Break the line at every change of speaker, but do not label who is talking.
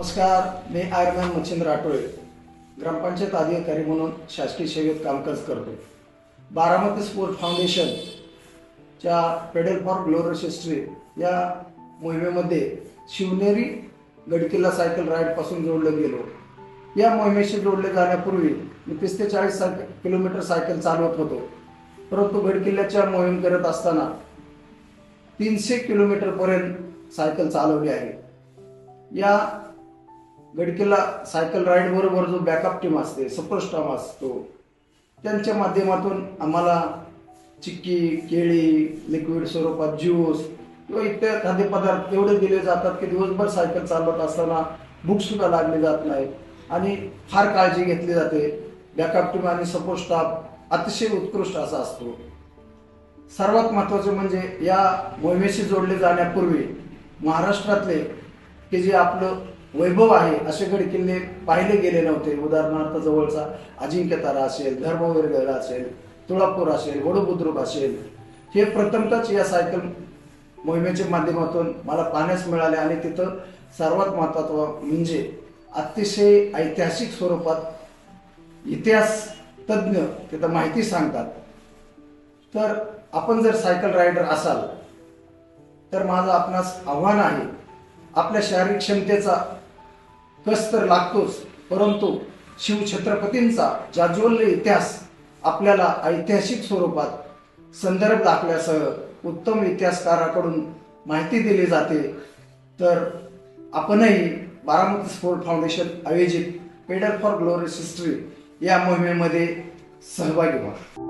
नमस्कार मी आयरमॅन मच्छिंद्र राठोळे ग्रामपंचायत अधिकारी म्हणून शासकीय सेवेत कामकाज करतो बारामती स्पोर्ट फाउंडेशनच्या पेडल फॉर ग्लोरस हिस्ट्री या मोहिमेमध्ये शिवनेरी गडकिल्ला सायकल राईडपासून जोडलं गेलो. या मोहिमेशी जोडले जाण्यापूर्वी मी तीस ते चाळीस सायक किलोमीटर सायकल चालवत होतो. परंतु गडकिल्ल्याच्या मोहीम करत असताना तीनशे किलोमीटरपर्यंत सायकल चालवली आहे. या गडकिल्ला सायकल राईड बरोबर जो बॅकअप टीम असते सपोर्ट स्टाफ असतो त्यांच्या माध्यमातून आम्हाला चिक्की केळी लिक्विड स्वरूपात ज्यूस किंवा इतर खाद्यपदार्थ एवढे दिले जातात की दिवसभर सायकल चालवत असताना भूक सुद्धा लागली जात नाही आणि फार काळजी घेतली जाते. बॅकअप टीम आणि सपोर्ट स्टाफ अतिशय उत्कृष्ट असा असतो. सर्वात महत्त्वाचं म्हणजे या मोहिमेशी जोडले जाण्यापूर्वी महाराष्ट्रातले की जे आपलं वैभव आहे असे गड किल्ले पाहिले गेले नव्हते. उदाहरणार्थ जवळचा अजिंक्यतारा असेल धर्मवीरगड असेल तुळापूर असेल वडुबुद्रुक असेल. हे प्रथमतच या सायकल मोहिमेच्या माध्यमातून मला पाहण्यास मिळाले आणि तिथं सर्वात महत्त्वाचं म्हणजे अतिशय ऐतिहासिक स्वरूपात इतिहास तज्ज्ञ तिथं माहिती सांगतात. तर आपण जर सायकल रायडर असाल तर माझं आपणास आव्हान आहे आपल्या शारीरिक क्षमतेचा कस तर लागतोच परंतु शिवछत्रपतींचा जाज्वल्य इतिहास आपल्याला ऐतिहासिक स्वरूपात संदर्भ दाखल्यासह उत्तम इतिहासकाराकडून माहिती दिली जाते. तर आपणही बारामती स्पोर्ट फाउंडेशन आयोजित पेडल फॉर ग्लोरियस हिस्ट्री या मोहिमेमध्ये सहभागी व्हा.